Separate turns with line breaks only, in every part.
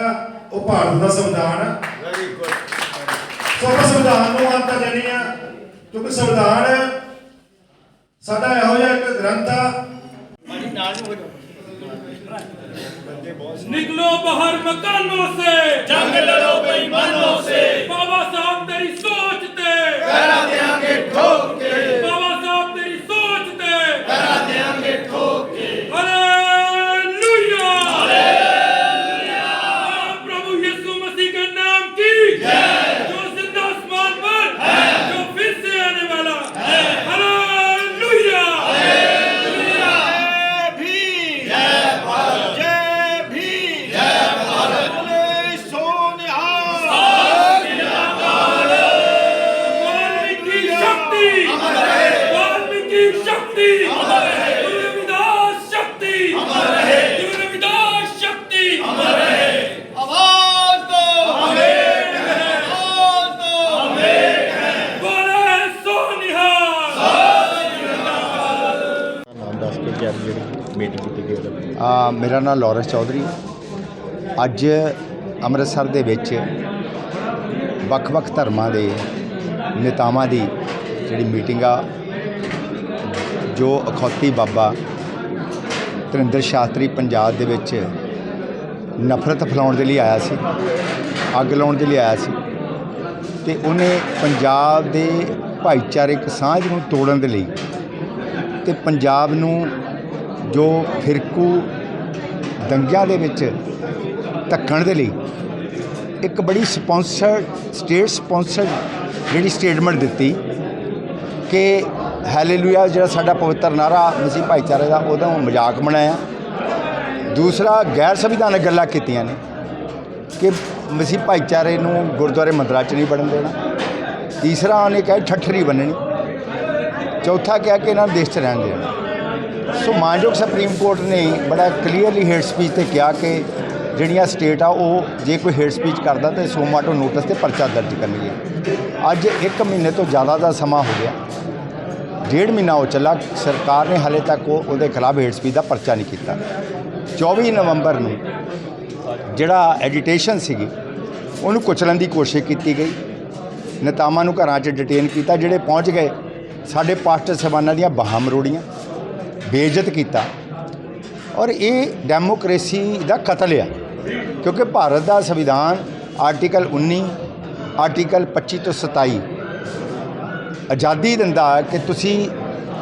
ਉਹ ਭਾਰਤ ਦਾ ਸੰਵਿਧਾਨ ਆ
ਵੈਰੀ ਗੁੱਡ
ਸੋ ਆਪਾਂ ਸੰਵਿਧਾਨ ਨੂੰ ਮਾਨਤਾ ਦੇਣੀ ਆ ਕਿਉਂਕਿ ਸੰਵਿਧਾਨ ਸਾਡਾ ਇਹੋ ਜਿਹਾ ਇੱਕ ਗ੍ਰੰਥ ਆ
निकलो बाहर मकानों से
जंग लड़ो बेईमानों से
बाबा
ਮੇਰਾ ਨਾਮ ਲਾਰੈਂਸ ਚੌਧਰੀ। ਅੱਜ ਅੰਮ੍ਰਿਤਸਰ ਦੇ ਵਿੱਚ ਵੱਖ-ਵੱਖ ਧਰਮਾਂ ਦੇ ਨੇਤਾਵਾਂ ਦੀ ਜਿਹੜੀ ਮੀਟਿੰਗ ਆ, ਜੋ ਅਖੌਤੀ ਬਾਬਾ ਤਰਿੰਦਰ ਸ਼ਾਸਤਰੀ ਪੰਜਾਬ ਦੇ ਵਿੱਚ ਨਫ਼ਰਤ ਫੈਲਾਉਣ ਦੇ ਲਈ ਆਇਆ ਸੀ, ਅੱਗ ਲਾਉਣ ਦੇ ਲਈ ਆਇਆ ਸੀ ਤੇ ਉਹਨੇ ਪੰਜਾਬ ਦੇ ਭਾਈਚਾਰਕ ਸਾਂਝ ਨੂੰ ਤੋੜਨ ਦੇ ਲਈ ਤੇ ਪੰਜਾਬ ਨੂੰ ਜੋ ਫਿਰਕੂ ਦੰਗਿਆਂ ਦੇ ਵਿੱਚ ਧੱਕਣ ਦੇ ਲਈ ਇੱਕ ਬੜੀ ਸਪਾਂਸਰਡ ਸਟੇਟ ਸਪਾਂਸਰਡ ਜਿਹੜੀ ਸਟੇਟਮੈਂਟ ਦਿੱਤੀ ਕਿ ਹੈਲੇਲੂਇਆ ਜਿਹੜਾ ਸਾਡਾ ਪਵਿੱਤਰ ਨਾਰਾ, ਮਸੀਹ ਭਾਈਚਾਰੇ ਦਾ, ਉਹਦਾ ਮਜ਼ਾਕ ਬਣਾਇਆ। ਦੂਸਰਾ, ਗੈਰ ਸੰਵਿਧਾਨਕ ਗੱਲਾਂ ਕੀਤੀਆਂ ਨੇ ਕਿ ਮਸੀਹ ਭਾਈਚਾਰੇ ਨੂੰ ਗੁਰਦੁਆਰੇ ਮੰਦਰਾਂ 'ਚ ਨਹੀਂ ਵੜਨ ਦੇਣਾ। ਤੀਸਰਾ, ਉਹਨੇ ਕਿਹਾ ਠੱਠਰੀ ਬੰਨਣੀ। ਚੌਥਾ ਕਿਹਾ ਕਿ ਇਹਨਾਂ ਨੂੰ ਦੇਸ਼ 'ਚ ਰਹਿਣ ਦੇਣਾ। ਸੋ ਮਾਨਯੋਗ ਸੁਪਰੀਮ ਕੋਰਟ ਨੇ ਬੜਾ ਕਲੀਅਰਲੀ ਹੇਟ ਸਪੀਚ ਤੇ ਕਿਹਾ ਕਿ ਜਿਹੜੀਆਂ ਸਟੇਟ ਆ ਉਹ ਜੇ ਕੋਈ ਹੇਟ ਸਪੀਚ ਕਰਦਾ ਤੇ ਸੋਮਾਟੋ ਨੋਟਿਸ ਤੇ ਪਰਚਾ ਦਰਜ ਕਰਨਗੇ ਅੱਜ 1 ਮਹੀਨੇ ਤੋਂ ਜ਼ਿਆਦਾ ਦਾ ਸਮਾਂ ਹੋ ਗਿਆ। ਡੇਢ ਮਹੀਨਾ ਹੋ ਚੱਲਾ, ਸਰਕਾਰ ਨੇ ਹਾਲੇ ਤੱਕ ਉਹ ਉਹਦੇ ਖਿਲਾਫ ਹੇਟ ਸਪੀਚ ਦਾ ਪਰਚਾ ਨਹੀਂ ਕੀਤਾ। 24 ਨਵੰਬਰ ਨੂੰ ਜਿਹੜਾ ਐਡੀਟੇਸ਼ਨ ਸੀਗੀ, ਉਹਨੂੰ ਕੁਚਲਣ ਦੀ ਕੋਸ਼ਿਸ਼ ਕੀਤੀ ਗਈ। ਨੇਤਾਵਾਂ ਨੂੰ ਘਰਾਂ 'ਚ ਡਿਟੇਨ ਕੀਤਾ, ਜਿਹੜੇ ਪਹੁੰਚ ਗਏ, ਸਾਡੇ ਪਾਸਟਰ ਸਬਾਨਾਂ ਦੀਆਂ ਬਾਹਾਂ ਮਰੋੜੀਆਂ। ਬੇਇੱਜ਼ਤ ਕੀਤਾ ਔਰ ਇਹ ਡੈਮੋਕ੍ਰੇਸੀ ਦਾ ਕਤਲ ਆ। ਕਿਉਂਕਿ ਭਾਰਤ ਦਾ ਸੰਵਿਧਾਨ ਆਰਟੀਕਲ 19 ਆਰਟੀਕਲ 25 ਤੋਂ 27 ਆਜ਼ਾਦੀ ਦਿੰਦਾ ਕਿ ਤੁਸੀਂ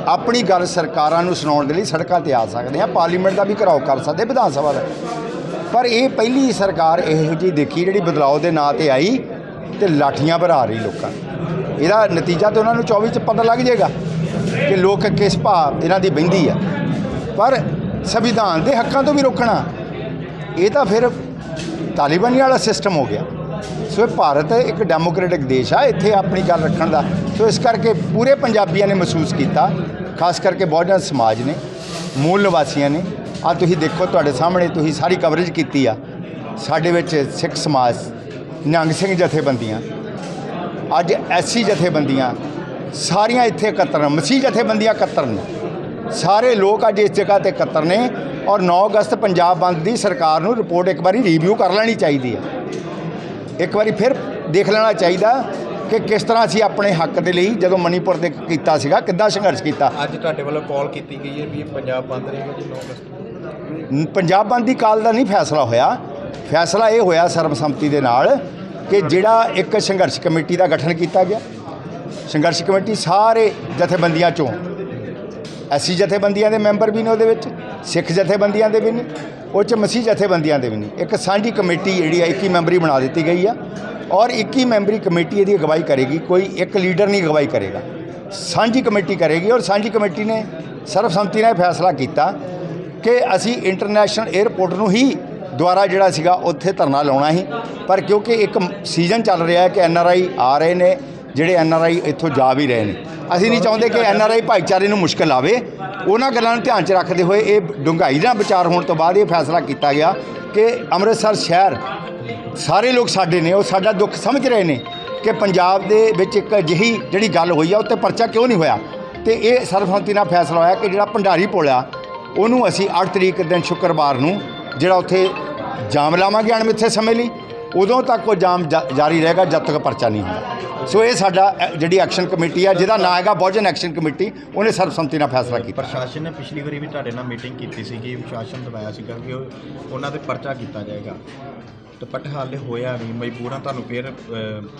ਆਪਣੀ ਗੱਲ ਸਰਕਾਰਾਂ ਨੂੰ ਸੁਣਾਉਣ ਦੇ ਲਈ ਸੜਕਾਂ ਤੇ ਆ ਸਕਦੇ ਆ, ਪਾਰਲੀਮੈਂਟ ਦਾ ਵੀ ਘਰਾਓ ਕਰ ਸਕਦੇ, ਵਿਧਾਨ ਸਭਾ ਦਾ। ਪਰ ਇਹ ਪਹਿਲੀ ਸਰਕਾਰ ਇਹੋ ਜਿਹੀ ਦੇਖੀ ਜਿਹੜੀ ਬਦਲਾਅ ਦੇ ਨਾਂ ਤੇ ਆਈ ਤੇ ਲਾਠੀਆਂ ਭਰਾ ਰਹੀ ਲੋਕਾਂ ਇਹਦਾ ਨਤੀਜਾ ਤਾਂ ਉਹਨਾਂ ਨੂੰ 24 ਚ ਪਤਾ ਲੱਗ ਜਾਏਗਾ। ਕਿ ਲੋਕ ਕਿਸ ਭਾਅ ਇਹਨਾਂ ਦੀ ਬਹਿੰਦੀ ਆ। ਪਰ ਸੰਵਿਧਾਨ ਦੇ ਹੱਕਾਂ ਤੋਂ ਵੀ ਰੋਕਣਾ, ਇਹ ਤਾਂ ਫਿਰ ਤਾਲਿਬਾਨੀ ਵਾਲਾ ਸਿਸਟਮ ਹੋ ਗਿਆ। ਸੋ ਇਹ ਭਾਰਤ ਇੱਕ ਡੈਮੋਕ੍ਰੈਟਿਕ ਦੇਸ਼ ਆ, ਇੱਥੇ ਆਪਣੀ ਗੱਲ ਰੱਖਣ ਦਾ। ਸੋ ਇਸ ਕਰਕੇ ਪੂਰੇ ਪੰਜਾਬੀਆਂ ਨੇ ਮਹਿਸੂਸ ਕੀਤਾ, ਖਾਸ ਕਰਕੇ ਬਹੁਜਨ ਸਮਾਜ ਨੇ, ਮੂਲ ਨਿਵਾਸੀਆਂ ਨੇ। ਆ ਤੁਸੀਂ ਦੇਖੋ, ਤੁਹਾਡੇ ਸਾਹਮਣੇ ਤੁਸੀਂ ਸਾਰੀ ਕਵਰੇਜ ਕੀਤੀ ਆ। ਸਾਡੇ ਵਿੱਚ ਸਿੱਖ ਸਮਾਜ, ਨਿਹੰਗ ਸਿੰਘ ਜਥੇਬੰਦੀਆਂ, ਅੱਜ ਐਸੀ ਜਥੇਬੰਦੀਆਂ ਸਾਰੀਆਂ ਇੱਥੇ ਇਕੱਤਰ ਨੇ ਮਸੀਹ ਜਥੇਬੰਦੀਆਂ ਇਕੱਤਰ ਨੇ। ਸਾਰੇ ਲੋਕ ਅੱਜ ਇਸ ਜਗ੍ਹਾ ਤੇ ਇਕੱਤਰ ਨੇ ਔਰ 9 ਅਗਸਤ ਪੰਜਾਬ ਬੰਦ ਦੀ ਸਰਕਾਰ ਨੂੰ ਰਿਪੋਰਟ ਇੱਕ ਵਾਰੀ ਰਿਵਿਊ ਕਰ ਲੈਣੀ ਚਾਹੀਦੀ ਹੈ। ਇੱਕ ਵਾਰੀ ਫਿਰ ਦੇਖ ਲੈਣਾ ਚਾਹੀਦਾ ਕਿ ਕਿਸ ਤਰ੍ਹਾਂ ਅਸੀਂ ਆਪਣੇ ਹੱਕ ਦੇ ਲਈ ਜਦੋਂ ਮਣੀਪੁਰ ਦੇ ਕੀਤਾ ਸੀਗਾ ਕਿੱਦਾਂ ਸੰਘਰਸ਼ ਕੀਤਾ।
ਅੱਜ ਤੁਹਾਡੇ ਵੱਲੋਂ ਕਾਲ ਕੀਤੀ ਗਈ ਹੈ ਵੀ ਪੰਜਾਬ ਬੰਦ ਰਹੇਗਾ ਜੀ 9 ਅਗਸਤ
ਪੰਜਾਬ ਬੰਦ ਦੀ ਕਾਲ ਦਾ ਨਹੀਂ ਫੈਸਲਾ ਹੋਇਆ। ਫੈਸਲਾ ਇਹ ਹੋਇਆ ਸਰਬਸੰਮਤੀ ਦੇ ਨਾਲ ਕਿ ਜਿਹੜਾ ਇੱਕ ਸੰਘਰਸ਼ ਕਮੇਟੀ ਦਾ ਗਠਨ ਕੀਤਾ ਗਿਆ। ਸੰਘਰਸ਼ ਕਮੇਟੀ ਸਾਰੇ ਜਥੇਬੰਦੀਆਂ ਚੋਂ। ਐਸੀ ਜਥੇਬੰਦੀਆਂ ਦੇ ਮੈਂਬਰ ਵੀ ਨੇ ਉਹਦੇ ਵਿੱਚ, ਸਿੱਖ ਜਥੇਬੰਦੀਆਂ ਦੇ ਵੀ ਨੇ, ਉਹ ਚ ਮਸੀਹ ਜਥੇਬੰਦੀਆਂ ਦੇ ਵੀ ਨੇ। ਇੱਕ ਸਾਂਝੀ ਕਮੇਟੀ ਜਿਹੜੀ ਆ 21 ਮੈਂਬਰੀ ਬਣਾ ਦਿੱਤੀ ਗਈ ਆ ਔਰ 21 ਮੈਂਬਰੀ ਕਮੇਟੀ ਇਹਦੀ ਅਗਵਾਈ ਕਰੇਗੀ, ਕੋਈ ਇੱਕ ਲੀਡਰ ਨਹੀਂ ਅਗਵਾਈ ਕਰੇਗਾ। ਸਾਂਝੀ ਕਮੇਟੀ ਕਰੇਗੀ ਔਰ ਸਾਂਝੀ ਕਮੇਟੀ ਨੇ ਸਰਬਸੰਮਤੀ ਨਾਲ ਇਹ ਫੈਸਲਾ ਕੀਤਾ ਕਿ ਅਸੀਂ ਇੰਟਰਨੈਸ਼ਨਲ 에ਅਰਪੋਰਟ ਨੂੰ ਹੀ ਦੁਆਰਾ ਜਿਹੜਾ ਸੀਗਾ, ਉੱਥੇ ਧਰਨਾ ਲਾਉਣਾ ਸੀ। ਪਰ ਕਿਉਂਕਿ ਇੱਕ ਸੀਜ਼ਨ ਚੱਲ ਰਿਹਾ ਹੈ ਕਿ ਐਨ ਆਰ ਆਈ ਆ ਰਹੇ ਨੇ ਜਿਹੜੇ ਐਨ ਆਰ ਆਈ ਇੱਥੋਂ ਜਾ ਵੀ ਰਹੇ ਨੇ। ਅਸੀਂ ਨਹੀਂ ਚਾਹੁੰਦੇ ਕਿ ਐਨ ਆਰ ਆਈ ਭਾਈਚਾਰੇ ਨੂੰ ਮੁਸ਼ਕਲ ਆਵੇ। ਉਹਨਾਂ ਗੱਲਾਂ ਨੂੰ ਧਿਆਨ 'ਚ ਰੱਖਦੇ ਹੋਏ ਇਹ ਡੂੰਘਾਈ ਨਾਲ ਵਿਚਾਰ ਹੋਣ ਤੋਂ ਬਾਅਦ ਇਹ ਫੈਸਲਾ ਕੀਤਾ ਗਿਆ ਕਿ ਅੰਮ੍ਰਿਤਸਰ ਸ਼ਹਿਰ ਸਾਰੇ ਲੋਕ ਸਾਡੇ ਨੇ, ਉਹ ਸਾਡਾ ਦੁੱਖ ਸਮਝ ਰਹੇ ਨੇ ਕਿ ਪੰਜਾਬ ਦੇ ਵਿੱਚ ਇੱਕ ਅਜਿਹੀ ਜਿਹੜੀ ਗੱਲ ਹੋਈ ਆ, ਉੱਤੇ ਪਰਚਾ ਕਿਉਂ ਨਹੀਂ ਹੋਇਆ? ਤੇ ਇਹ ਸਰਬਸੰਮਤੀ ਨਾਲ ਫੈਸਲਾ ਹੋਇਆ ਕਿ ਜਿਹੜਾ ਭੰਡਾਰੀ ਪੁਲ ਆ, ਉਹਨੂੰ ਅਸੀਂ 8 ਤਰੀਕ ਦਿਨ ਸ਼ੁੱਕਰਵਾਰ ਨੂੰ ਜਿਹੜਾ ਉੱਥੇ ਜਾਮ ਲਾਵਾਂਗੇ ਅਣਮਿੱਥੇ ਸਮੇਂ ਲਈ। ਉਦੋਂ ਤੱਕ ਉਹ ਜਾਮ ਜਾਰੀ ਰਹੇਗਾ ਜਦ ਤੱਕ ਪਰਚਾ ਨਹੀਂ ਹੁੰਦਾ। ਸੋ ਇਹ ਸਾਡਾ ਜਿਹੜੀ ਐਕਸ਼ਨ ਕਮੇਟੀ ਆ ਜਿਹਦਾ ਨਾਂ ਹੈਗਾ ਬਹੁਜਨ ਐਕਸ਼ਨ ਕਮੇਟੀ ਉਹਨੇ ਸਰਬਸੰਮਤੀ ਨਾਲ ਫੈਸਲਾ ਕੀਤਾ।
ਪ੍ਰਸ਼ਾਸਨ ਨੇ ਪਿਛਲੀ ਵਾਰੀ ਵੀ ਤੁਹਾਡੇ ਨਾਲ ਮੀਟਿੰਗ ਕੀਤੀ ਸੀ ਕਿ ਪ੍ਰਸ਼ਾਸਨ ਦਵਾਇਆ ਸੀਗਾ ਕਿ ਉਹ- ਉਹਨਾਂ ਤੇ ਪਰਚਾ ਕੀਤਾ ਜਾਏਗਾ। ਤੇ ਬਟ ਹਾਲੇ ਹੋਇਆ ਨਹੀਂ। ਮਜਬੂਰਾਂ ਤੁਹਾਨੂੰ ਫਿਰ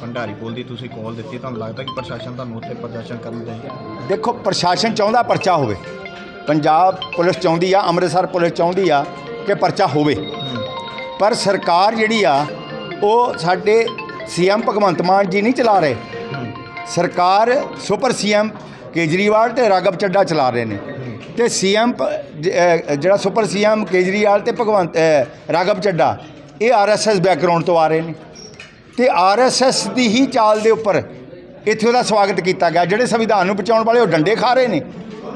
ਭੰਡਾਰੀ ਕੋਲ ਦੀ ਤੁਸੀਂ ਕਾਲ ਦਿੱਤੀ। ਤੁਹਾਨੂੰ ਲੱਗਦਾ ਕਿ ਪ੍ਰਸ਼ਾਸਨ ਤੁਹਾਨੂੰ ਉੱਥੇ ਪ੍ਰਦਰਸ਼ਨ ਕਰਨ ਦੇਗਾ
ਦੇਖੋ ਪ੍ਰਸ਼ਾਸਨ ਚਾਹੁੰਦਾ ਪਰਚਾ ਹੋਵੇ। ਪੰਜਾਬ ਪੁਲਿਸ ਚਾਹੁੰਦੀ ਆ ਅੰਮ੍ਰਿਤਸਰ ਪੁਲਿਸ ਚਾਹੁੰਦੀ ਆ ਕਿ ਪਰਚਾ ਹੋਵੇ। ਪਰ ਸਰਕਾਰ ਜਿਹੜੀ ਆ ਉਹ ਸਾਡੇ ਸੀਐਮ ਭਗਵੰਤ ਮਾਨ ਜੀ ਨਹੀਂ ਚਲਾ ਰਹੇ। ਸਰਕਾਰ ਸੁਪਰ ਸੀਐਮ ਕੇਜਰੀਵਾਲ ਤੇ ਰਾਘਵ ਚੱਡਾ ਚਲਾ ਰਹੇ ਨੇ। ਤੇ ਸੀਐਮ ਜਿਹੜਾ ਸੁਪਰ ਸੀਐਮ ਕੇਜਰੀਵਾਲ ਤੇ ਭਗਵੰਤ ਅ, ਰਾਘਵ ਚੱਡਾ ਇਹ ਆਰਐਸਐਸ ਬੈਕਗ੍ਰਾਉਂਡ ਤੋਂ ਆ ਰਹੇ ਨੇ। ਤੇ ਆਰਐਸਐਸ ਦੀ ਹੀ ਚਾਲ ਦੇ ਉੱਪਰ ਇੱਥੇ ਉਹਦਾ ਸਵਾਗਤ ਕੀਤਾ ਗਿਆ। ਜਿਹੜੇ ਸੰਵਿਧਾਨ ਨੂੰ ਬਚਾਉਣ ਵਾਲੇ ਉਹ ਡੰਡੇ ਖਾ ਰਹੇ ਨੇ।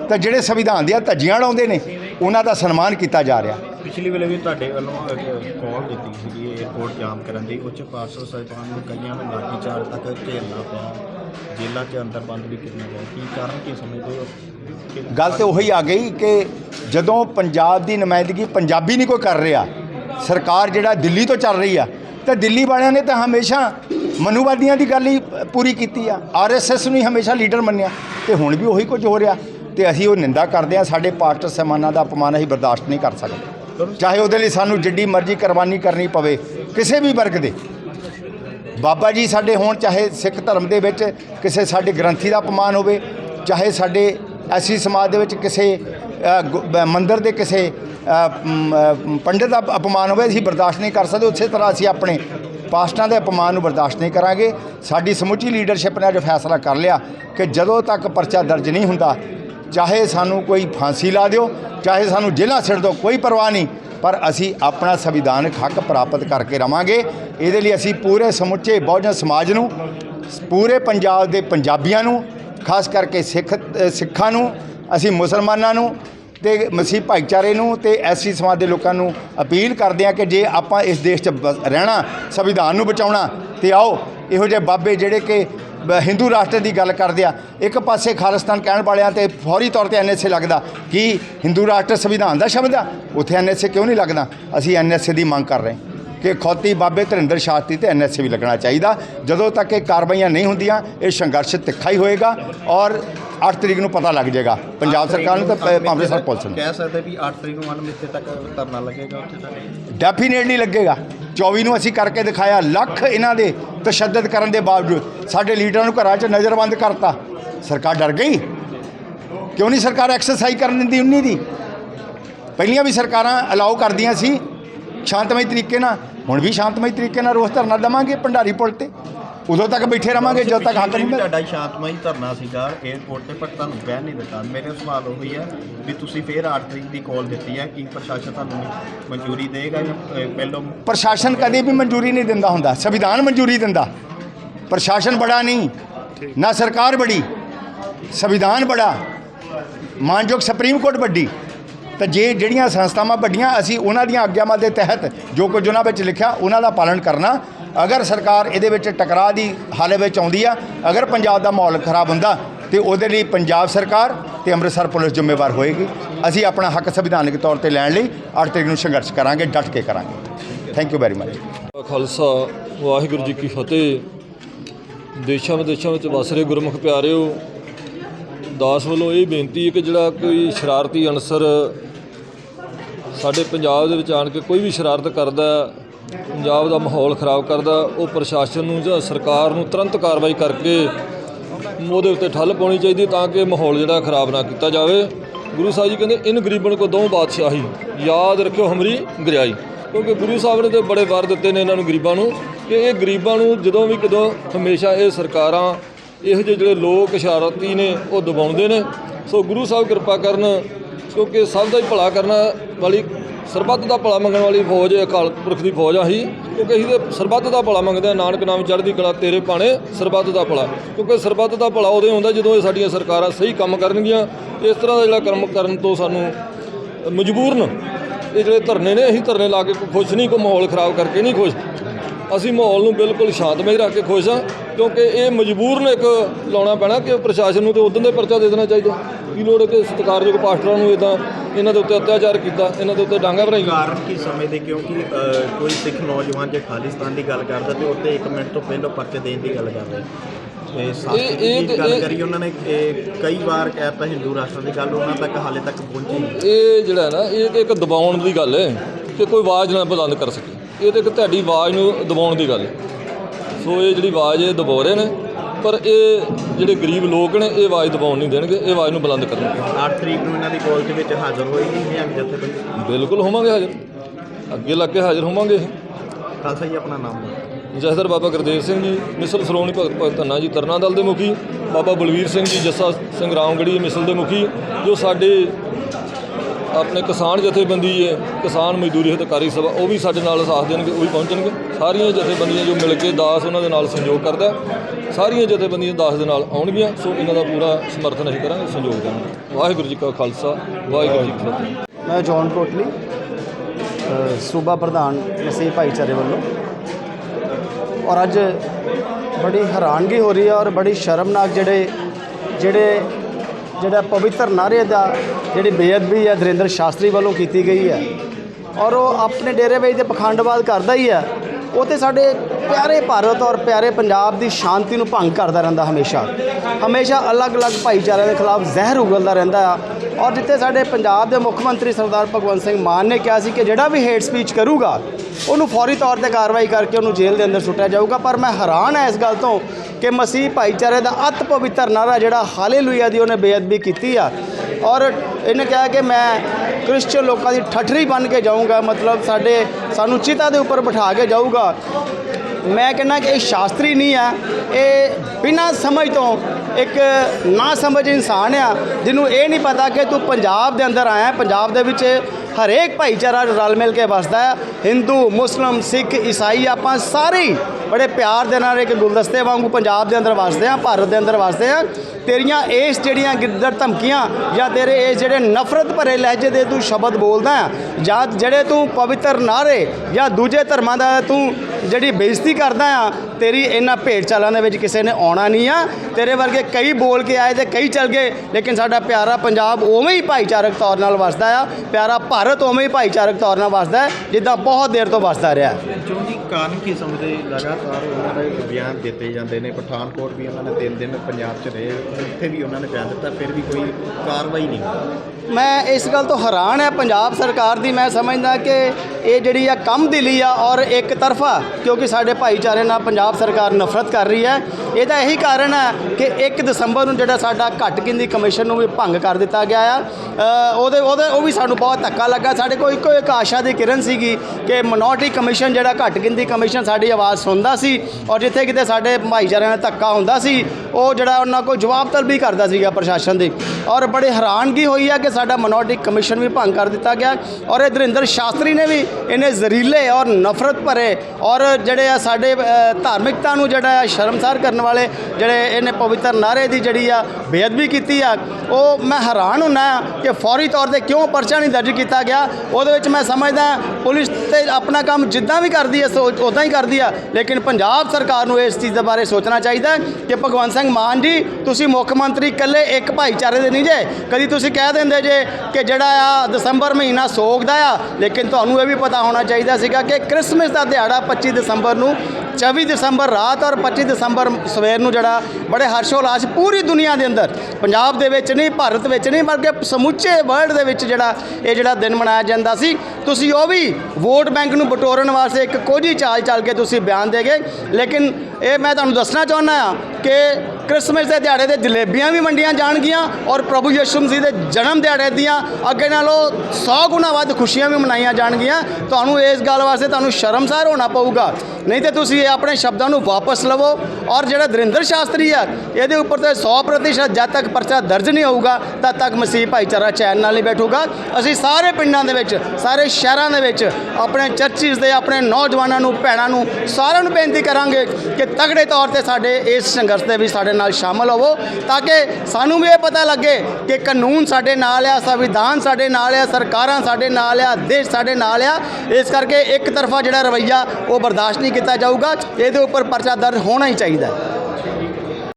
ਤਾਂ ਜਿਹੜੇ ਸੰਵਿਧਾਨ ਦੀਆਂ ਧੱਜੀਆਂ ਉਡਾਉਂਦੇ ਨੇ ਉਹਨਾਂ ਦਾ ਸਨਮਾਨ ਕੀਤਾ ਜਾ ਰਿਹਾ।
ਪਿਛਲੀ ਵੇਲੇ ਵੀ ਤੁਹਾਡੇ ਵੱਲੋਂ ਕਾਲ ਦਿੱਤੀ ਸੀਗੀ 에어ਪੋਰਟ ਜਾਮ ਕਰਨ ਦੀ, ਉੱਚ ਪਾਰਸਲ ਸਾਹਿਬਾਨ ਨੂੰ ਕਈਆਂ ਨੂੰ ਲਾਠੀ ਚਾਰ ਤੱਕ ਝੇਲਣਾ ਪਿਆ। ਜੇਲ੍ਹਾਂ 'ਚ ਅੰਦਰ ਬੰਦ ਵੀ ਕਰਨਾ ਪਿਆ। ਕੀ ਕਾਰਨ ਕੀ ਸਮਝਦੇ ਹੋ?
ਗੱਲ ਤੇ ਉਹੀ ਆ ਗਈ ਕਿ ਜਦੋਂ ਪੰਜਾਬ ਦੀ ਨੁਮਾਇੰਦਗੀ ਪੰਜਾਬੀ ਨਹੀਂ ਕੋਈ ਕਰ ਰਿਹਾ, ਸਰਕਾਰ ਜਿਹੜਾ ਦਿੱਲੀ ਤੋਂ ਚੱਲ ਰਹੀ ਆ, ਤਾਂ ਦਿੱਲੀ ਵਾਲਿਆਂ ਨੇ ਤਾਂ ਹਮੇਸ਼ਾ ਮਨੂਵਾਦੀਆਂ ਦੀ ਗੱਲ ਹੀ ਪੂਰੀ ਕੀਤੀ ਆ। ਆਰਐਸਐਸ ਨੂੰ ਹੀ ਹਮੇਸ਼ਾ ਲੀਡਰ ਮੰਨਿਆ। ਤੇ ਹੁਣ ਵੀ ਉਹੀ ਕੁਝ ਹੋ ਰਿਹਾ ਤੇ ਅਸੀਂ ਉਹ ਨਿੰਦਾ ਕਰਦੇ ਆ ਸਾਡੇ ਪਾਸਟਰ ਸਹਿਮਾਨਾਂ ਦਾ ਅਪਮਾਨ ਅਸੀਂ ਬਰਦਾਸ਼ਤ ਨਹੀਂ ਕਰ ਸਕਦੇ। ਚਾਹੇ ਉਹਦੇ ਲਈ ਸਾਨੂੰ ਜਿੱਡੀ ਮਰਜ਼ੀ ਕੁਰਬਾਨੀ ਕਰਨੀ ਪਵੇ ਕਿਸੇ ਵੀ ਵਰਗ ਦੇ। ਬਾਬਾ ਜੀ ਸਾਡੇ ਹੋਣ ਚਾਹੇ ਸਿੱਖ ਧਰਮ ਦੇ ਵਿੱਚ ਕਿਸੇ ਸਾਡੇ ਗ੍ਰੰਥੀ ਦਾ ਅਪਮਾਨ ਹੋਵੇ ਚਾਹੇ ਸਾਡੇ ਐਸੀ ਸਮਾਜ ਦੇ ਵਿੱਚ ਕਿਸੇ ਮੰਦਰ ਦੇ ਕਿਸੇ ਅ, ਪੰਡਿਤ ਦਾ ਅਪਮਾਨ ਹੋਵੇ ਅਸੀਂ ਬਰਦਾਸ਼ਤ ਨਹੀਂ ਕਰ ਸਕਦੇ। ਉਸੇ ਤਰ੍ਹਾਂ ਅਸੀਂ ਆਪਣੇ ਪਾਸਟਾਂ ਦੇ ਅਪਮਾਨ ਨੂੰ ਬਰਦਾਸ਼ਤ ਨਹੀਂ ਕਰਾਂਗੇ। ਸਾਡੀ ਸਮੁੱਚੀ ਲੀਡਰਸ਼ਿਪ ਨੇ ਅੱਜ ਫੈਸਲਾ ਕਰ ਲਿਆ ਕਿ ਜਦੋਂ ਤੱਕ ਪਰਚਾ ਦਰਜ ਨਹੀਂ ਹੁੰਦਾ ਚਾਹੇ ਸਾਨੂੰ ਕੋਈ ਫਾਂਸੀ ਲਾ ਦਿਓ, ਚਾਹੇ ਸਾਨੂੰ ਜੇਲ੍ਹਾਂ ਛੱਡ ਦਿਓ, ਕੋਈ ਪਰਵਾਹ ਨਹੀਂ। ਪਰ ਅਸੀਂ ਆਪਣਾ ਸੰਵਿਧਾਨਕ ਹੱਕ ਪ੍ਰਾਪਤ ਕਰਕੇ ਰਵਾਂਗੇ। ਇਹਦੇ ਲਈ ਅਸੀਂ ਪੂਰੇ ਸਮੁੱਚੇ ਬਹੁਜਨ ਸਮਾਜ ਨੂੰ, ਪੂਰੇ ਪੰਜਾਬ ਦੇ ਪੰਜਾਬੀਆਂ ਨੂੰ, ਖਾਸ ਕਰਕੇ ਸਿੱਖ ਸਿੱਖਾਂ ਨੂੰ, ਅਸੀਂ ਮੁਸਲਮਾਨਾਂ ਨੂੰ ਤੇ ਮਸੀਹ ਭਾਈਚਾਰੇ ਨੂੰ ਤੇ ਐਸੀ ਸਮਾਜ ਦੇ ਲੋਕਾਂ ਨੂੰ ਅਪੀਲ ਕਰਦੇ ਹਾਂ ਕਿ ਜੇ ਆਪਾਂ ਇਸ ਦੇਸ਼ 'ਚ ਰਹਿਣਾ, ਸੰਵਿਧਾਨ ਨੂੰ ਬਚਾਉਣਾ, ਤੇ ਆਓ, ਇਹੋ ਜਿਹੇ ਬਾਬੇ ਜਿਹੜੇ ਕਿ ਹਿੰਦੂ ਰਾਸ਼ਟਰ ਦੀ ਗੱਲ ਕਰਦੇ ਆ, ਇੱਕ ਪਾਸੇ ਖਾਲਿਸਤਾਨ ਕਹਿਣ ਵਾਲਿਆਂ ਤੇ ਫੌਰੀ ਤੌਰ ਤੇ ਐਨਐਸਏ ਲੱਗਦਾ, ਕਿ ਹਿੰਦੂ ਰਾਸ਼ਟਰ ਸੰਵਿਧਾਨ ਦਾ ਸ਼ਬਦ ਆ? ਉੱਥੇ ਐਨਐਸਏ ਕਿਉਂ ਨਹੀਂ ਲੱਗਦਾ? ਅਸੀਂ ਐਨਐਸਏ ਦੀ ਮੰਗ ਕਰ ਰਹੇ ਹਾਂ ਕਿ ਖੌਤੀ ਬਾਬੇ ਧਰਿੰਦਰ ਸ਼ਾਸਤਰੀ ਤੇ ਐਨਐਸਏ ਵੀ ਲੱਗਣਾ ਚਾਹੀਦਾ। ਜਦੋਂ ਤੱਕ ਇਹ ਕਾਰਵਾਈਆਂ ਨਹੀਂ ਹੁੰਦੀਆਂ, ਇਹ ਸੰਘਰਸ਼ ਤਿੱਖਾ ਹੀ ਹੋਏਗਾ ਔਰ 8 ਤਰੀਕ ਨੂੰ ਪਤਾ ਲੱਗ ਜਾਏਗਾ। ਪੰਜਾਬ ਸਰਕਾਰ ਨੂੰ ਤੇ ਪ- ਅੰਮ੍ਰਿਤਸਰ ਪੁਲਿਸ ਨੂੰ।
ਕਹਿ ਸਕਦੇ ਵੀ 8 ਤਰੀਕ ਨੂੰ ਅਣਮਿੱਥੇ ਤੱਕ ਧਰਨਾ ਲੱਗੇਗਾ ਉੱਥੇ ਤੁਹਾਡੇ
ਡੈਫੀਨੇਟਲੀ ਲੱਗੇਗਾ। 24 ਨੂੰ ਅਸੀਂ ਕਰਕੇ ਦਿਖਾਇਆ ਲੱਖ ਇਹਨਾਂ ਦੇ ਤਸ਼ੱਦਦ ਕਰਨ ਦੇ ਬਾਵਜੂਦ। ਸਾਡੇ ਲੀਡਰਾਂ ਨੂੰ ਘਰਾਂ 'ਚ ਨਜ਼ਰਬੰਦ ਕਰਤਾ। ਸਰਕਾਰ ਡਰ ਗਈ? ਕਿਉਂ ਨਹੀਂ ਸਰਕਾਰ ਐਕਸਰਸਾਈਜ਼ ਕਰਨ ਦਿੰਦੀ ਉਨੀ ਦੀ? ਪਹਿਲੀਆਂ ਵੀ ਸਰਕਾਰਾਂ ਅਲਾਉ ਕਰਦੀਆਂ ਸੀ ਸ਼ਾਂਤਮਈ ਤਰੀਕੇ ਨਾਲ। ਹੁਣ ਵੀ ਸ਼ਾਂਤਮਈ ਤਰੀਕੇ ਨਾਲ ਰੋਸ ਧਰਨਾ ਦੇਵਾਂਗੇ ਭੰਡਾਰੀ ਪੁਲ ਤੇ। ਉਦੋਂ ਤੱਕ ਬੈਠੇ ਰਵਾਂਗੇ ਜਦੋਂ ਤੱਕ ਹੱਕ ਨਹੀਂ ਮਿਲਦਾ।
ਤੁਹਾਡਾ ਸ਼ਾਂਤਮਈ ਧਰਨਾ ਸੀਗਾ 에어ਪੋਰਟ ਤੇ ਪਰ ਤੁਹਾਨੂੰ ਬਹਿਣ ਨਹੀਂ ਦਿੱਤਾ। ਮੇਰੇ ਸਵਾਲ ਉਹ ਹੀ ਹੈ ਵੀ ਤੁਸੀਂ ਫੇਰ 8 ਤਰੀਕ ਦੀ ਕਾਲ ਦਿੱਤੀ ਹੈ ਕੀ ਪ੍ਰਸ਼ਾਸਨ ਤੁਹਾਨੂੰ ਮਨਜ਼ੂਰੀ ਦੇਗਾ ਜਾਂ ਪਹਿਲੋਂ
ਪ੍ਰਸ਼ਾਸਨ ਕਦੇ ਵੀ ਮਨਜ਼ੂਰੀ ਨਹੀਂ ਦਿੰਦਾ ਹੁੰਦਾ। ਸੰਵਿਧਾਨ ਮਨਜ਼ੂਰੀ ਦਿੰਦਾ। ਪ੍ਰਸ਼ਾਸਨ ਬੜਾ ਨਹੀਂ ਨਾ ਸਰਕਾਰ ਬੜੀ ਸੰਵਿਧਾਨ ਬੜਾ। ਮਾਨਯੋਗ ਸੁਪਰੀਮ ਕੋਰਟ ਵੱਡੀ। ਤਾਂ ਜੇ ਜਿਹੜੀਆਂ ਸੰਸਥਾਵਾਂ ਵੱਡੀਆਂ, ਅਸੀਂ ਉਹਨਾਂ ਦੀਆਂ ਆਗਿਆਵਾਂ ਦੇ ਤਹਿਤ ਜੋ ਕੁਝ ਉਹਨਾਂ ਵਿੱਚ ਲਿਖਿਆ, ਉਹਨਾਂ ਦਾ ਪਾਲਣ ਕਰਨਾ। ਅਗਰ ਸਰਕਾਰ ਇਹਦੇ ਵਿੱਚ ਟਕਰਾਅ ਦੀ ਹਾਲੇ ਵਿੱਚ ਆਉਂਦੀ ਆ, ਅਗਰ ਪੰਜਾਬ ਦਾ ਮਾਹੌਲ ਖਰਾਬ ਹੁੰਦਾ, ਤੇ ਉਹਦੇ ਲਈ ਪੰਜਾਬ ਸਰਕਾਰ ਤੇ ਅੰਮ੍ਰਿਤਸਰ ਪੁਲਿਸ ਜ਼ਿੰਮੇਵਾਰ ਹੋਏਗੀ। ਅਸੀਂ ਆਪਣਾ ਹੱਕ ਸੰਵਿਧਾਨਕ ਤੌਰ ਤੇ ਲੈਣ ਲਈ 8 ਤਰੀਕ ਨੂੰ ਸੰਘਰਸ਼ ਕਰਾਂਗੇ, ਡਟ ਕੇ ਕਰਾਂਗੇ। Thank you very much
Khalsa, Waheguru ji ਕੀ ਫਤਿਹ। ਦੇਸ਼ਾਂ ਵਿਦੇਸ਼ਾਂ ਵਿੱਚ ਵਸ ਰਹੇ ਗੁਰਮੁਖ ਪਿਆਰਿਓ, ਦਾਸ ਵੱਲੋਂ ਇਹ ਬੇਨਤੀ ਹੈ ਕਿ ਜਿਹੜਾ ਕੋਈ ਸ਼ਰਾਰਤੀ ਅਨਸਰ ਸਾਡੇ ਪੰਜਾਬ ਦੇ ਵਿੱਚ ਆਣ ਕੇ ਕੋਈ ਵੀ ਸ਼ਰਾਰਤ ਕਰਦਾ, ਪੰਜਾਬ ਦਾ ਮਾਹੌਲ ਖਰਾਬ ਕਰਦਾ, ਉਹ ਪ੍ਰਸ਼ਾਸਨ ਨੂੰ ਜਾਂ ਸਰਕਾਰ ਨੂੰ ਤੁਰੰਤ ਕਾਰਵਾਈ ਕਰਕੇ ਉਹਦੇ ਉੱਤੇ ਠੱਲ ਪਾਉਣੀ ਚਾਹੀਦੀ ਤਾਂ ਕਿ ਮਾਹੌਲ ਜਿਹੜਾ ਖਰਾਬ ਨਾ ਕੀਤਾ ਜਾਵੇ। ਗੁਰੂ ਸਾਹਿਬ ਜੀ ਕਹਿੰਦੇ, ਇਨ ਗਰੀਬਨ ਕੋ ਦੋ ਬਾਦਸ਼ਾਹੀ, ਯਾਦ ਰੱਖਿਓ ਹਮਰੀ ਗਰਿਆਈ ਕਿਉਂਕਿ ਗੁਰੂ ਸਾਹਿਬ ਨੇ ਤੇ ਬੜੇ ਵਾਰ ਦਿੱਤੇ ਨੇ ਇਹਨਾਂ ਨੂੰ ਗਰੀਬਾਂ ਨੂੰ ਕਿ ਇਹ ਗਰੀਬਾਂ ਨੂੰ ਜਦੋਂ ਵੀ ਕਦੋਂ ਹਮੇਸ਼ਾ ਇਹ ਸਰਕਾਰਾਂ, ਇਹੋ ਜਿਹੇ ਜਿਹੜੇ ਲੋਕ ਸ਼ਰਾਰਤੀ ਨੇ, ਉਹ ਦਬਾਉਂਦੇ ਨੇ। ਸੋ ਗੁਰੂ ਸਾਹਿਬ ਕਿਰਪਾ ਕਰਨ ਕਿਉਂਕਿ ਸਭ ਦਾ ਹੀ ਭਲਾ ਕਰਨ ਵਾਲੀ, ਸਰਬੱਤ ਦਾ ਭਲਾ ਮੰਗਣ ਵਾਲੀ ਫੌਜ, ਅਕਾਲ ਪੁਰਖ ਦੀ ਫੌਜ ਆਹੀ ਕਿਉਂਕਿ ਅਸੀਂ ਤੇ ਸਰਬੱਤ ਦਾ ਭਲਾ ਮੰਗਦੇ ਆ ਨਾਨਕ ਨਾਮ ਚੜ੍ਹਦੀ ਕਲਾ ਤੇਰੇ ਪਾਣੇ ਸਰਬੱਤ ਦਾ ਭਲਾ। ਕਿਉਂਕਿ ਸਰਬੱਤ ਦਾ ਭਲਾ ਉਦੋਂ ਹੁੰਦਾ ਜਦੋਂ ਇਹ ਸਾਡੀਆਂ ਸਰਕਾਰਾਂ ਸਹੀ ਕੰਮ ਕਰਨਗੀਆਂ। ਇਸ ਤਰ੍ਹਾਂ ਦਾ ਜਿਹੜਾ ਕੰਮ ਕਰਨ ਤੋਂ ਸਾਨੂੰ ਮਜਬੂਰਨ ਇਹ ਜਿਹੜੇ ਧਰਨੇ ਨੇ, ਅਸੀਂ ਧਰਨੇ ਲਾ ਕੇ ਖੁਸ਼ ਨਹੀਂ, ਕੋਈ ਮਾਹੌਲ ਖਰਾਬ ਕਰਕੇ ਨਹੀਂ ਖੁਸ਼। ਅਸੀਂ ਮਾਹੌਲ ਨੂੰ ਬਿਲਕੁਲ ਸ਼ਾਂਤਮਈ ਰੱਖ ਕੇ ਖੁਸ਼ ਹਾਂ ਕਿਉਂਕਿ ਇਹ ਮਜਬੂਰਨ ਇੱਕ ਲਾਉਣਾ ਪੈਣਾ ਕਿ ਪ੍ਰਸ਼ਾਸਨ ਨੂੰ ਤੇ ਉਦੋਂ ਦੇ ਪਰਚਾ ਦੇ ਦੇਣਾ ਚਾਹੀਦਾ। ਕੀ ਲੋੜ ਹੈ ਕਿ ਸਤਿਕਾਰਯੋਗ ਪਾਸਟਰਾਂ ਨੂੰ ਇਦਾਂ ਇਹਨਾਂ ਦੇ ਉੱਤੇ ਅਤਿਆਚਾਰ ਕੀਤਾ ਇਹਨਾਂ ਦੇ ਉੱਤੇ ਡਾਂਗਾ ਭਰਾਈਆਂ?
ਕਾਰਨ ਕੀ ਸਮਝਦੇ ਕਿਉਂਕਿ ਅ, ਕੋਈ ਸਿੱਖ ਨੌਜਵਾਨ ਜੇ ਖਾਲਿਸਤਾਨ ਦੀ ਗੱਲ ਕਰਦਾ ਤੇ ਉੱਤੇ 1 ਮਿੰਟ ਤੋਂ ਪਹਿਲਾਂ ਪਰਚੇ ਦੇਣ ਦੀ ਗੱਲ ਕਰ ਰਹੇ। ਤੇ ਸਾਥੀ
ਇਹ- ਇਹ-
ਦੀ ਗੱਲ ਕਰੀ ਉਹਨਾਂ ਨੇ ਕਈ ਵਾਰ ਕਹਿਤਾ ਹਿੰਦੂ ਰਾਸ਼ਟਰ ਦੀ ਗੱਲ ਉਹਨਾਂ ਤੱਕ ਹਾਲੇ ਤੱਕ ਪਹੁੰਚੀ
ਇਹ ਜਿਹੜਾ ਨਾ ਇਹ ਇੱਕ ਦਬਾਉਣ ਦੀ ਗੱਲ ਹੈ ਕਿ ਕੋਈ ਆਵਾਜ਼ ਨਾ ਬੁਲੰਦ ਕਰ ਸਕੇ। ਇਹ ਤੇ ਇੱਕ ਤੁਹਾਡੀ ਆਵਾਜ਼ ਨੂੰ ਦਬਾਉਣ ਦੀ ਗੱਲ। ਸੋ ਇਹ ਜਿਹੜੀ ਆਵਾਜ਼ ਇਹ ਦਬਾ ਰਹੇ ਨੇ ਪਰ ਇਹ ਜਿਹੜੇ ਗਰੀਬ ਲੋਕ ਨੇ ਇਹ ਆਵਾਜ਼ ਦਬਾਉਣ ਨਹੀਂ ਦੇਣਗੇ ਇਹ ਆਵਾਜ਼ ਨੂੰ ਬੁਲੰਦ ਕਰਨਗੇ।
8 ਤਰੀਕ ਨੂੰ ਇਹਨਾਂ ਦੀ ਕਾਲਜ ਵਿੱਚ ਹਾਜ਼ਰ ਹੋਏਗੀ ਜਥੇਬੰਦੀ
ਬਿਲਕੁਲ ਹੋਵਾਂਗੇ ਹਾਜ਼ਰ। ਅੱਗੇ ਲੱਗ ਕੇ ਹਾਜ਼ਰ ਹੋਵਾਂਗੇ
ਖਾਲਸਾ ਜੀ ਆਪਣਾ ਨਾਮ ਦੱਸੋ।
ਜਥੇਦਾਰ ਬਾਬਾ ਗੁਰਦੇਵ ਸਿੰਘ ਜੀ ਮਿਸਲ ਸ਼੍ਰੋਮਣੀ ਭਗਤ ਭਗਤ ਧੰਨਾ ਜੀ ਤਰਨਾ ਦਲ ਦੇ ਮੁਖੀ ਬਾਬਾ ਬਲਵੀਰ ਸਿੰਘ ਜੀ ਜੱਸਾ ਸਿੰਘ ਰਾਮਗੜੀ ਮਿਸਲ ਦੇ ਮੁਖੀ ਜੋ ਸਾਡੇ ਆਪਣੇ ਕਿਸਾਨ ਜਥੇਬੰਦੀ ਹੈ, ਕਿਸਾਨ ਮਜ਼ਦੂਰੀ ਹਿਤਕਾਰੀ ਸਭਾ, ਉਹ ਵੀ ਸਾਡੇ ਨਾਲ ਸਾਥ ਦੇਣਗੇ, ਉਹ ਵੀ ਪਹੁੰਚਣਗੇ। ਸਾਰੀਆਂ ਜਥੇਬੰਦੀਆਂ ਜੋ ਮਿਲ ਕੇ ਦਾਸ ਉਹਨਾਂ ਦੇ ਨਾਲ ਸਹਿਯੋਗ ਕਰਦਾ ਸਾਰੀਆਂ ਜਥੇਬੰਦੀਆਂ ਦਾਸ ਦੇ ਨਾਲ ਆਉਣਗੀਆਂ, ਸੋ ਇਹਨਾਂ ਦਾ ਪੂਰਾ ਸਮਰਥਨ ਅਸੀਂ ਕਰਾਂਗੇ ਸਹਿਯੋਗ ਦੇਵਾਂਗੇ। ਵਾਹਿਗੁਰੂ ਜੀ ਕਾ ਖਾਲਸਾ, ਵਾਹਿਗੁਰੂ ਜੀ ਕੀ ਫਤਿਹ।
ਮੈਂ ਜੌਨ ਕੋਟਲੀ ਸੂਬਾ ਪ੍ਰਧਾਨ ਮਸੀਹ ਭਾਈਚਾਰੇ ਵੱਲੋਂ। ਔਰ ਅੱਜ ਬੜੀ ਹੈਰਾਨਗੀ ਹੋ ਰਹੀ ਹੈ ਔਰ ਬੜੀ ਸ਼ਰਮਨਾਕ ਜਿਹੜੇ ਜਿਹੜੇ ਜਿਹੜਾ ਪਵਿੱਤਰ ਨਾਰੇ ਦਾ ਜਿਹੜੀ ਬੇਅਦਬੀ ਹੈ ਦਰਿੰਦਰ ਸ਼ਾਸਤਰੀ ਵੱਲੋਂ ਕੀਤੀ ਗਈ ਹੈ ਔਰ ਉਹ ਆਪਣੇ ਡੇਰੇ ਵਿੱਚ ਤੇ ਪਖੰਡਵਾਦ ਕਰਦਾ ਹੀ ਹੈ, ਉਹ ਤੇ ਸਾਡੇ ਪਿਆਰੇ ਭਾਰਤ ਔਰ ਪਿਆਰੇ ਪੰਜਾਬ ਦੀ ਸ਼ਾਂਤੀ ਨੂੰ ਭੰਗ ਕਰਦਾ ਰਹਿੰਦਾ ਹਮੇਸ਼ਾ। ਹਮੇਸ਼ਾ ਅਲੱਗ-ਅਲੱਗ ਭਾਈਚਾਰਿਆਂ ਦੇ ਖਿਲਾਫ ਜ਼ਹਿਰ ਉਗਲਦਾ ਰਹਿੰਦਾ ਆ। ਔਰ ਜਿੱਥੇ ਸਾਡੇ ਪੰਜਾਬ ਦੇ ਮੁੱਖ ਮੰਤਰੀ ਸਰਦਾਰ ਭਗਵੰਤ ਸਿੰਘ ਮਾਨ ਨੇ ਕਿਹਾ ਸੀ ਕਿ ਜਿਹੜਾ ਵੀ ਹੇਟ ਸਪੀਚ ਕਰੂਗਾ, ਉਹਨੂੰ ਫੌਰੀ ਤੌਰ ਤੇ ਕਾਰਵਾਈ ਕਰਕੇ ਉਹਨੂੰ ਜੇਲ੍ਹ ਦੇ ਅੰਦਰ ਸੁੱਟਿਆ ਜਾਊਗਾ। ਪਰ ਮੈਂ ਹੈਰਾਨ ਹਾਂ ਇਸ ਗੱਲ ਤੋਂ ਕਿ ਮਸੀਹ ਭਾਈਚਾਰੇ ਦਾ ਅਤ ਪਵਿੱਤਰ ਨਾਰਾ ਜਿਹੜਾ ਹਾਲੇਲੂਇਆ ਦੀ ਉਹਨੇ ਬੇਅਦਬੀ ਕੀਤੀ ਆ। ਔਰ ਇਹਨੇ ਕਿਹਾ ਕਿ ਮੈਂ ਕ੍ਰਿਸਚੀਅਨ ਲੋਕਾਂ ਦੀ ਠੱਠਰੀ ਬਣ ਕੇ ਜਾਊਂਗਾ, ਮਤਲਬ ਸਾਡੇ ਸਾਨੂੰ ਚਿਤਾ ਦੇ ਉੱਪਰ ਬਿਠਾ ਕੇ ਜਾਊਗਾ। ਮੈਂ ਕਹਿੰਦਾ ਕਿ ਇਹ ਸ਼ਾਸਤਰੀ ਨਹੀਂ ਆ, ਇਹ ਬਿਨਾਂ ਸਮਝ ਤੋਂ ਇੱਕ ਨਾ ਸਮਝ ਇਨਸਾਨ ਆ, ਜਿਹਨੂੰ ਇਹ ਨਹੀਂ ਪਤਾ ਕਿ ਤੂੰ ਪੰਜਾਬ ਦੇ ਅੰਦਰ ਆਇਆ, ਪੰਜਾਬ ਦੇ ਵਿੱਚ ਹਰੇਕ ਭਾਈਚਾਰਾ ਰਲ ਮਿਲ ਕੇ ਵਸਦਾ ਹੈ ਹਿੰਦੂ, ਮੁਸਲਮ, ਸਿੱਖ, ਈਸਾਈ, ਆਪਾਂ ਸਾਰੇ ਹੀ ਬੜੇ ਪਿਆਰ ਦੇ ਨਾਲ ਇੱਕ ਗੁਲਦਸਤੇ ਵਾਂਗੂ ਪੰਜਾਬ ਦੇ ਅੰਦਰ ਵਸਦੇ ਆ, ਭਾਰਤ ਦੇ ਅੰਦਰ ਵਸਦੇ ਆ, ਤੇਰੀਆਂ ਇਸ ਜਿਹੜੀਆਂ ਗਿੱਦੜ ਧਮਕੀਆਂ ਜਾਂ ਤੇਰੇ ਇਸ ਜਿਹੜੇ ਨਫ਼ਰਤ ਭਰੇ ਲਹਿਜੇ ਦੇ ਤੂੰ ਸ਼ਬਦ ਬੋਲਦਾ ਆ, ਜਾਂ ਜਿਹੜੇ ਤੂੰ ਪਵਿੱਤਰ ਨਾਰੇ ਜਾਂ ਦੂਜੇ ਧਰਮਾਂ ਦਾ ਤੂੰ ਜਿਹੜੀ ਬੇਇੱਜ਼ਤੀ ਕਰਦਾ ਆ ਤੇਰੀ ਇਹਨਾਂ ਭੇਡ ਚਾਲਾਂ ਦੇ ਵਿੱਚ ਕਿਸੇ ਨੇ ਆਉਣਾ ਨਹੀਂ ਆ। ਤੇਰੇ ਵਰਗੇ ਕਈ ਬੋਲ ਕੇ ਆਏ ਤੇ ਕਈ ਚਲ ਗਏ ਲੇਕਿਨ ਸਾਡਾ ਪਿਆਰਾ ਪੰਜਾਬ ਉਵੇਂ ਹੀ ਭਾਈਚਾਰਕ ਤੌਰ ਨਾਲ ਵਸਦਾ ਆ। ਪਿਆਰਾ ਭਾਰਤ ਉਵੇਂ ਹੀ ਭਾਈਚਾਰਕ ਤੌਰ ਨਾਲ ਵਸਦਾ ਜਿੱਦਾਂ ਬਹੁਤ ਦੇਰ ਤੋਂ ਵਸਦਾ ਰਿਹਾ
ਜੀ ਕਾਰਨ ਕੀ ਸਮਝਦੇ? ਲਗਾਤਾਰ ਉਹਨਾਂ ਦੇ ਬਿਆਨ ਦਿੱਤੇ ਜਾਂਦੇ ਨੇ ਪਠਾਨਕੋਟ ਵੀ ਉਹਨਾਂ ਨੇ ਤਿੰਨ ਦਿਨ ਪੰਜਾਬ 'ਚ ਰਹੇ ਉੱਥੇ ਵੀ ਉਹਨਾਂ ਨੇ ਬਿਆਨ ਦਿੱਤਾ ਫਿਰ ਵੀ ਕੋਈ ਕਾਰਵਾਈ ਨਹੀਂ।
ਮੈਂ ਇਸ ਗੱਲ ਤੋਂ ਹੈਰਾਨ ਹੈ ਪੰਜਾਬ ਸਰਕਾਰ ਦੀ। ਮੈਂ ਸਮਝਦਾ ਕਿ ਇਹ ਜਿਹੜੀ ਆ ਕੰਮ ਦਿਲੀ ਆ ਔਰ ਇੱਕ ਤਰਫਾ, ਕਿਉਂਕਿ ਸਾਡੇ ਭਾਈਚਾਰੇ ਨਾਲ ਪੰਜਾਬ ਸਰਕਾਰ ਨਫ਼ਰਤ ਕਰ ਰਹੀ ਹੈ ਇਹਦਾ ਇਹੀ ਕਾਰਨ ਹੈ ਕਿ 1 ਦਸੰਬਰ ਨੂੰ ਜਿਹੜਾ ਸਾਡਾ ਘੱਟ ਗਿਣਤੀ ਕਮਿਸ਼ਨ ਨੂੰ ਵੀ ਭੰਗ ਕਰ ਦਿੱਤਾ ਗਿਆ ਆ। ਉਹਦੇ ਉਹਦੇ, ਉਹ ਵੀ ਸਾਨੂੰ ਬਹੁਤ ਧੱਕਾ ਲੱਗਾ। ਸਾਡੇ ਕੋਲ ਇੱਕੋ ਇੱਕ ਆਸ਼ਾ ਦੀ ਕਿਰਨ ਸੀਗੀ ਕਿ ਮਿਨੋਰਟੀ ਕਮਿਸ਼ਨ ਜਿਹੜਾ ਘੱਟ ਗਿਣਤੀ ਕਮਿਸ਼ਨ ਸਾਡੀ ਆਵਾਜ਼ ਸੁਣਦਾ ਸੀ ਔਰ ਜਿੱਥੇ ਕਿਤੇ ਸਾਡੇ ਭਾਈਚਾਰਿਆਂ ਨਾਲ ਧੱਕਾ ਹੁੰਦਾ ਸੀ, ਉਹ ਜਿਹੜਾ ਉਹਨਾਂ ਕੋਲ ਜਵਾਬ ਤਲਬੀ ਕਰਦਾ ਸੀਗਾ ਪ੍ਰਸ਼ਾਸਨ ਦੀ। ਔਰ ਬੜੇ ਹੈਰਾਨਗੀ ਹੋਈ ਆ ਕਿ ਸਾਡਾ ਮਿਨੋਰਟੀ ਕਮਿਸ਼ਨ ਵੀ ਭੰਗ ਕਰ ਦਿੱਤਾ ਗਿਆ। ਔਰ ਇਹ ਦਰਿੰਦਰ ਸ਼ਾਸਤਰੀ ਨੇ ਵੀ ਇਹਨੇ ਜ਼ਰੀਲੇ ਔਰ ਨਫ਼ਰਤ ਭਰੇ ਔਰ ਜਿਹੜੇ ਆ ਸਾਡੇ ਧਾਰਮਿਕਤਾ ਨੂੰ ਜਿਹੜਾ ਆ ਸ਼ਰਮਸਾਰ ਕਰਨ ਵਾਲੇ ਜਿਹੜੇ ਇਹਨੇ ਪਵਿੱਤਰ ਨਾਰੇ ਦੀ ਜਿਹੜੀ ਆ ਬੇਅਦਬੀ ਕੀਤੀ ਆ ਉਹ ਮੈਂ ਹੈਰਾਨ ਹੁੰਨਾ ਕਿ ਫੌਰੀ ਤੌਰ ਤੇ ਕਿਉਂ ਪਰਚਾ ਨਹੀਂ ਦਰਜ ਕੀਤਾ ਗਿਆ ਉਹਦੇ ਵਿੱਚ ਮੈਂ ਸਮਝਦਾ ਪੁਲਿਸ ਤੇ ਆਪਣਾ ਕੰਮ ਜਿੱਦਾਂ ਵੀ ਕਰਦੀ ਹੈ ਸੋ ਉਦਾਂ ਹੀ ਕਰਦੀ ਆ। ਲੇਕਿਨ ਪੰਜਾਬ ਸਰਕਾਰ ਨੂੰ ਇਸ ਚੀਜ਼ ਦੇ ਬਾਰੇ ਸੋਚਣਾ ਚਾਹੀਦਾ ਕਿ ਭਗਵੰਤ ਸਿੰਘ ਮਾਨ ਜੀ, ਤੁਸੀਂ ਮੁੱਖ ਮੰਤਰੀ ਇਕੱਲੇ ਇੱਕ ਭਾਈਚਾਰੇ ਦੇ ਨਹੀਂ ਜੇ। ਕਦੀ ਤੁਸੀਂ ਕਹਿ ਦਿੰਦੇ ਜੇ ਕਿ ਜਿਹੜਾ ਆ ਦਸੰਬਰ ਮਹੀਨਾ ਸੋਗ ਦਾ ਆ, ਲੇਕਿਨ ਤੁਹਾਨੂੰ ਇਹ ਵੀ ਪਤਾ ਹੋਣਾ ਚਾਹੀਦਾ ਸੀਗਾ ਕਿ ਕ੍ਰਿਸਮਸ ਦਾ ਦਿਹਾੜਾ 25 ਦਸੰਬਰ ਨੂੰ 24 ਦਸੰਬਰ ਰਾਤ ਔਰ 25 ਦਸੰਬਰ ਸਵੇਰ ਨੂੰ ਜਿਹੜਾ ਬੜੇ ਹਰਸ਼ੋਲਾਸ ਪੂਰੀ ਦੁਨੀਆ ਦੇ ਅੰਦਰ ਪੰਜਾਬ ਦੇ ਵਿੱਚ ਨਹੀਂ ਭਾਰਤ ਵਿੱਚ ਨਹੀਂ ਬਲਕਿ ਸਮੁੱਚੇ ਵਰਲਡ ਦੇ ਵਿੱਚ ਜਿਹੜਾ ਇਹ ਜਿਹੜਾ ਦਿਨ ਮਨਾਇਆ ਜਾਂਦਾ ਸੀ ਤੁਸੀਂ ਉਹ ਵੀ ਵੋਟ ਬੈਂਕ ਨੂੰ ਬਟੋਰਨ ਵਾਸਤੇ ਇੱਕ ਕੋਝੀ ਚਾਲ ਚੱਲ ਕੇ ਤੁਸੀਂ ਬਿਆਨ ਦੇ ਗਏ ਲੇਕਿਨ ਇਹ ਮੈਂ ਤੁਹਾਨੂੰ ਦੱਸਣਾ ਚਾਹੁੰਦਾ ਆ ਕਿ ਕ੍ਰਿਸਮਸ ਦੇ ਦਿਹਾੜੇ ਤੇ ਜਲੇਬੀਆਂ ਵੀ ਵੰਡੀਆਂ ਜਾਣਗੀਆਂ ਔਰ ਪ੍ਰਭੂ ਯਿਸੂ ਮਸੀਹ ਦੇ ਜਨਮ ਦਿਹਾੜੇ ਦੀਆਂ ਅੱਗੇ ਨਾਲੋਂ 100 ਗੁਣਾ ਵੱਧ ਖੁਸ਼ੀਆਂ ਵੀ ਮਨਾਈਆਂ ਜਾਣਗੀਆਂ। ਤੁਹਾਨੂੰ ਇਸ ਗੱਲ ਵਾਸਤੇ ਤੁਹਾਨੂੰ ਸ਼ਰਮਸਾਰ ਹੋਣਾ ਪਊਗਾ। ਨਹੀਂ ਤੇ ਤੁਸੀਂ ਇਹ ਆਪਣੇ ਸ਼ਬਦਾਂ ਨੂੰ ਵਾਪਸ ਲਵੋ ਔਰ ਜਿਹੜਾ ਦਰਿੰਦਰ ਸ਼ਾਸਤਰੀ ਆ ਇਹਦੇ ਉੱਪਰ ਤੇ 100% ਜਦ ਤੱਕ ਪਰਚਾ ਦਰਜ ਨਹੀਂ ਹੋਊਗਾ, ਤਦ ਤੱਕ ਮਸੀਹ ਭਾਈਚਾਰਾ ਚੈਨ ਨਾਲ ਨਹੀਂ ਬੈਠੂਗਾ। ਅਸੀਂ ਸਾਰੇ ਪਿੰਡਾਂ ਦੇ ਵਿੱਚ, ਸਾਰੇ ਸ਼ਹਿਰਾਂ ਦੇ ਵਿੱਚ, ਆਪਣੇ ਚਰਚਿਸ ਦੇ, ਆਪਣੇ ਨੌਜਵਾਨਾਂ ਨੂੰ, ਭੈਣਾਂ ਨੂੰ ਸਾਰਿਆਂ ਨੂੰ ਬੇਨਤੀ ਕਰਾਂਗੇ ਕਿ ਤਗੜੇ ਤੌਰ ਤੇ ਸਾਡੇ ਇਸ ਸੰਘਰਸ਼ ਸੰਘਰਸ਼ ਦੇ ਵਿੱਚ ਸਾਡੇ ਨਾਲ ਸ਼ਾਮਲ ਹੋਵੋ ਤਾਂ ਕਿ ਸਾਨੂੰ ਵੀ ਇਹ ਪਤਾ ਲੱਗੇ ਕਿ ਕਾਨੂੰਨ ਸਾਡੇ ਨਾਲ ਆ, ਸੰਵਿਧਾਨ ਸਾਡੇ ਨਾਲ ਆ, ਸਰਕਾਰਾਂ ਸਾਡੇ ਨਾਲ ਆ, ਦੇਸ਼ ਸਾਡੇ ਨਾਲ ਆ। ਇਸ ਕਰਕੇ ਇੱਕ ਤਰਫਾ ਜਿਹੜਾ ਰਵੱਈਆ ਉਹ ਬਰਦਾਸ਼ਤ ਨਹੀਂ ਕੀਤਾ ਜਾਊਗਾ। ਇਹਦੇ ਉੱਪਰ ਪਰਚਾ ਦਰਜ ਹੋਣਾ ਹੀ ਚਾਹੀਦਾ